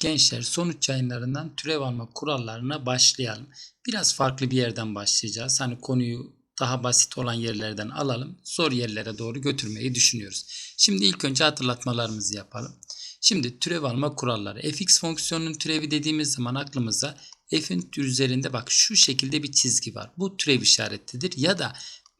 Gençler sonuç yayınlarından türev alma kurallarına başlayalım. Biraz farklı bir yerden başlayacağız. Hani konuyu daha basit olan yerlerden alalım. Zor yerlere doğru götürmeyi düşünüyoruz. Şimdi ilk önce hatırlatmalarımızı yapalım. Şimdi türev alma kuralları. fx fonksiyonunun türevi dediğimiz zaman aklımıza f'in üzerinde bak şu şekilde bir çizgi var. Bu türev işaretidir ya da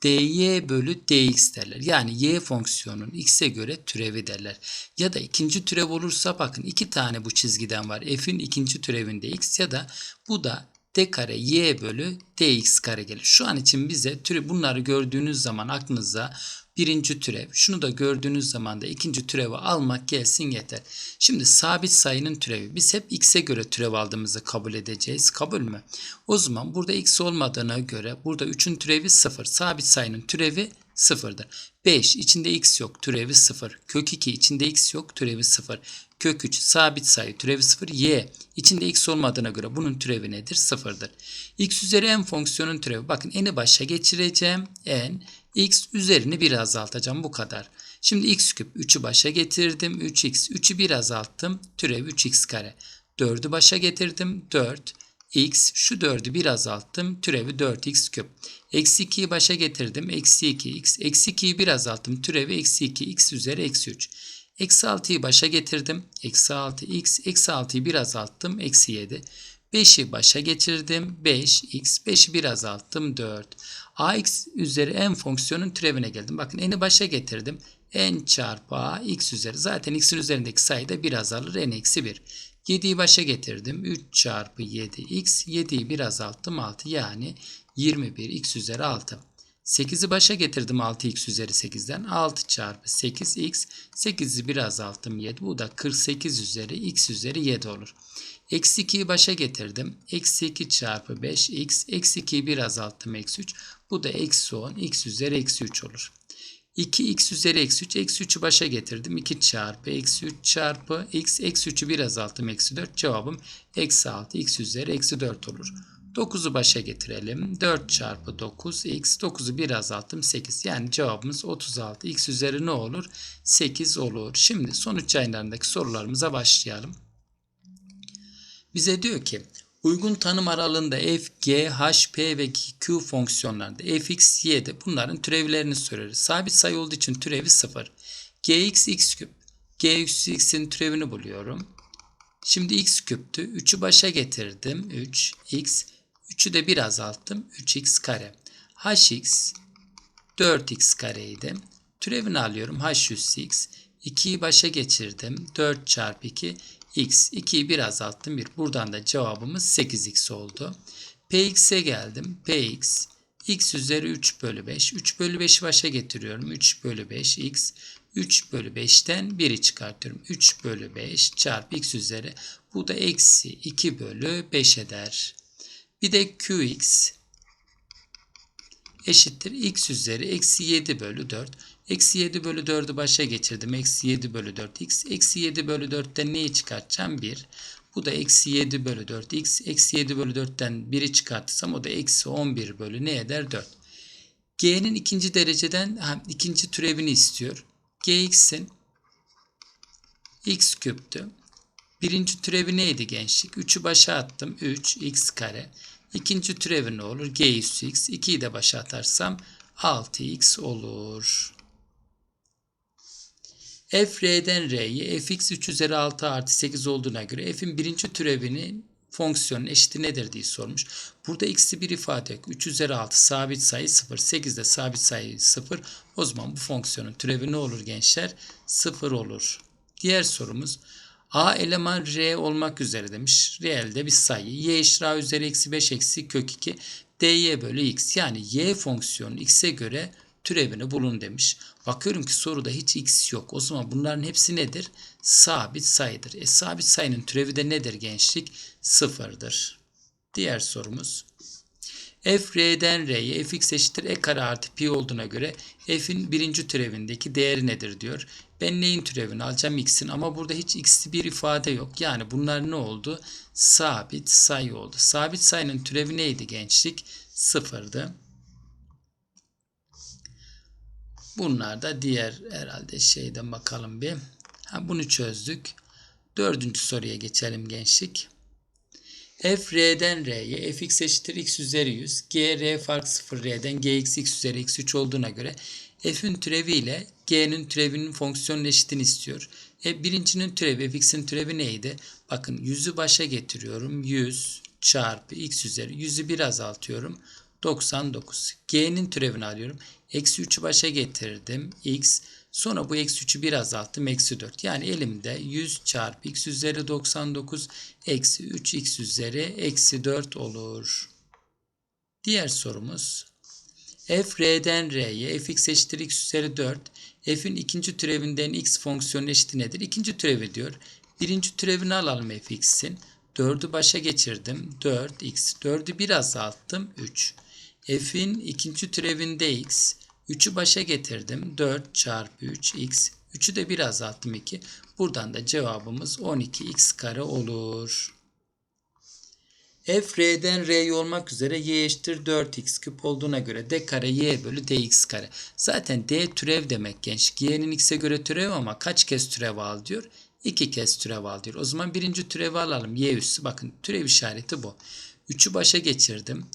dy bölü dx derler. Yani y fonksiyonun x'e göre türevi derler. Ya da ikinci türev olursa bakın iki tane bu çizgiden var. f'in ikinci türevinde x ya da bu da d kare y bölü dx kare gelir. Şu an için bize türev bunları gördüğünüz zaman aklınıza birinci türev. Şunu da gördüğünüz zaman da ikinci türevi almak gelsin yeter. Şimdi sabit sayının türevi. Biz hep x'e göre türev aldığımızı kabul edeceğiz. Kabul mü? O zaman burada x olmadığına göre burada 3'ün türevi 0. Sabit sayının türevi 0'dır. 5 içinde x yok türevi 0. Kök 2 içinde x yok türevi 0. Kök 3 sabit sayı türevi 0. Y içinde x olmadığına göre bunun türevi nedir? 0'dır. x üzeri n fonksiyonun türevi. Bakın n'i başa geçireceğim. n x üzerini bir azaltacağım bu kadar. Şimdi x küp 3'ü başa getirdim. 3x 3'ü bir azalttım. Türev 3x kare. 4'ü başa getirdim. 4 x şu 4'ü bir azalttım. Türevi 4x küp. Eksi 2'yi başa getirdim. Eksi 2x. Eksi 2'yi bir azalttım. Türevi eksi 2 x üzeri eksi 3. Eksi 6'yı başa getirdim. Eksi 6x. Eksi 6'yı bir azalttım. Eksi 7. 5'i başa getirdim. 5x. 5'i bir azalttım. 4. ax üzeri n fonksiyonun türevine geldim. Bakın n'i başa getirdim. n çarpı a x üzeri. Zaten x'in üzerindeki sayı da bir azalır. n eksi 1. 7'yi başa getirdim. 3 çarpı 7x. 7'yi bir azalttım 6. Yani 21 x üzeri 6. 8'i başa getirdim 6x üzeri 8'den. 6 çarpı 8x. 8'i bir azalttım 7. Bu da 48 üzeri x üzeri 7 olur. Eksi 2'yi başa getirdim. Eksi 2 çarpı 5x. Eksi 2'yi bir azalttım eksi 3. Bu da eksi 10 x üzeri eksi 3 olur. 2x üzeri eksi 3. Eksi 3'ü başa getirdim. 2 çarpı eksi 3 çarpı x. Eksi 3'ü bir azalttım. Eksi 4. Cevabım eksi 6 x üzeri eksi 4 olur. 9'u başa getirelim. 4 çarpı 9 x. 9'u bir azalttım 8. Yani cevabımız 36. x üzeri ne olur? 8 olur. Şimdi sonuç yayınlarındaki sorularımıza başlayalım. Bize diyor ki uygun tanım aralığında f, g, h, p ve q fonksiyonlarında f, x, y'de bunların türevlerini soruyoruz. Sabit sayı olduğu için türevi 0. gx x küp. gx x'in türevini buluyorum. Şimdi x küptü. 3'ü başa getirdim. 3 x. 3'ü de bir azalttım. 3x kare. hx 4x kareydi. Türevini alıyorum. h üssü x. 2'yi başa geçirdim. 4 çarpı 2 x. 2'yi bir azalttım. 1. Buradan da cevabımız 8x oldu. px'e geldim. px x üzeri 3 bölü 5. 3 bölü 5'i başa getiriyorum. 3 bölü 5 x. 3 bölü 5'ten 1'i çıkartıyorum. 3 bölü 5 çarpı x üzeri. Bu da eksi 2 bölü 5 eder. Bir de qx eşittir x üzeri eksi 7 bölü 4. Eksi 7 bölü 4'ü başa geçirdim. Eksi 7 bölü 4 x. Eksi 7 bölü 4'ten neyi çıkartacağım? 1. Bu da eksi 7 bölü 4 x. Eksi 7 bölü 4'ten 1'i çıkartırsam o da eksi 11 bölü ne eder? 4. G'nin ikinci dereceden ha, ikinci türevini istiyor. Gx'in x küptü. Birinci türevi neydi gençlik? 3'ü başa attım. 3 x kare. İkinci türevi ne olur? G üssü x. 2'yi de başa atarsam 6x olur. f r'den r'ye fx 3 üzeri 6 artı 8 olduğuna göre f'in birinci türevinin fonksiyonun eşiti nedir diye sormuş. Burada x'i bir ifade yok. 3 üzeri 6 sabit sayı 0. 8 de sabit sayı 0. O zaman bu fonksiyonun türevi ne olur gençler? 0 olur. Diğer sorumuz A eleman R olmak üzere demiş. Reelde bir sayı. Y eşittir A üzeri eksi 5 eksi kök 2 dy bölü x. Yani y fonksiyonu x'e göre türevini bulun demiş. Bakıyorum ki soruda hiç x yok. O zaman bunların hepsi nedir? Sabit sayıdır. E sabit sayının türevi de nedir gençlik? Sıfırdır. Diğer sorumuz. F r'den r'ye fx eşittir e kare artı pi olduğuna göre f'in birinci türevindeki değeri nedir diyor. Ben neyin türevini alacağım x'in ama burada hiç x'li bir ifade yok. Yani bunlar ne oldu? Sabit sayı oldu. Sabit sayının türevi neydi gençlik? Sıfırdı. Bunlar da diğer herhalde şeyden bakalım bir. Ha, bunu çözdük. Dördüncü soruya geçelim gençlik. F r'den r'ye fx eşittir x üzeri 100. g r fark 0 r'den gx x üzeri x 3 olduğuna göre f'in türevi ile g'nin türevinin fonksiyon eşitini istiyor. E, birincinin türevi fx'in türevi neydi? Bakın 100'ü başa getiriyorum. 100 çarpı x üzeri 100'ü bir azaltıyorum. 99. G'nin türevini alıyorum. Eksi 3'ü başa getirdim. X. Sonra bu eksi 3'ü bir azalttım. Eksi 4. Yani elimde 100 çarpı x üzeri 99 eksi 3 x üzeri eksi 4 olur. Diğer sorumuz. f r'den r'ye fx eşittir x üzeri 4. f'in ikinci türevinden x fonksiyonu eşiti nedir? İkinci türevi diyor. Birinci türevini alalım fx'in. 4'ü başa geçirdim. 4x. 4'ü bir azalttım. 3. F'in ikinci türevinde x. 3'ü başa getirdim. 4 çarpı 3x. 3'ü de bir azalttım 2. Buradan da cevabımız 12x kare olur. F R'den R'ye olmak üzere y eşittir 4x küp olduğuna göre d kare y bölü dx kare. Zaten d türev demek genç. y'nin x'e göre türev ama kaç kez türev al diyor? 2 kez türev al diyor. O zaman birinci türevi alalım. y üssü bakın türev işareti bu. 3'ü başa geçirdim.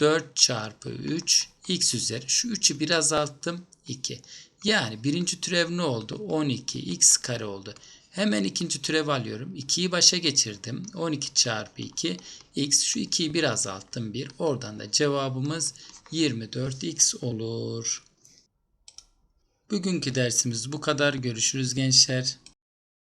4 çarpı 3 x üzeri. Şu 3'ü bir azalttım. 2. Yani birinci türev ne oldu? 12 x kare oldu. Hemen ikinci türev alıyorum. 2'yi başa geçirdim. 12 çarpı 2 x. Şu 2'yi bir azalttım. 1. Oradan da cevabımız 24x olur. Bugünkü dersimiz bu kadar. Görüşürüz gençler.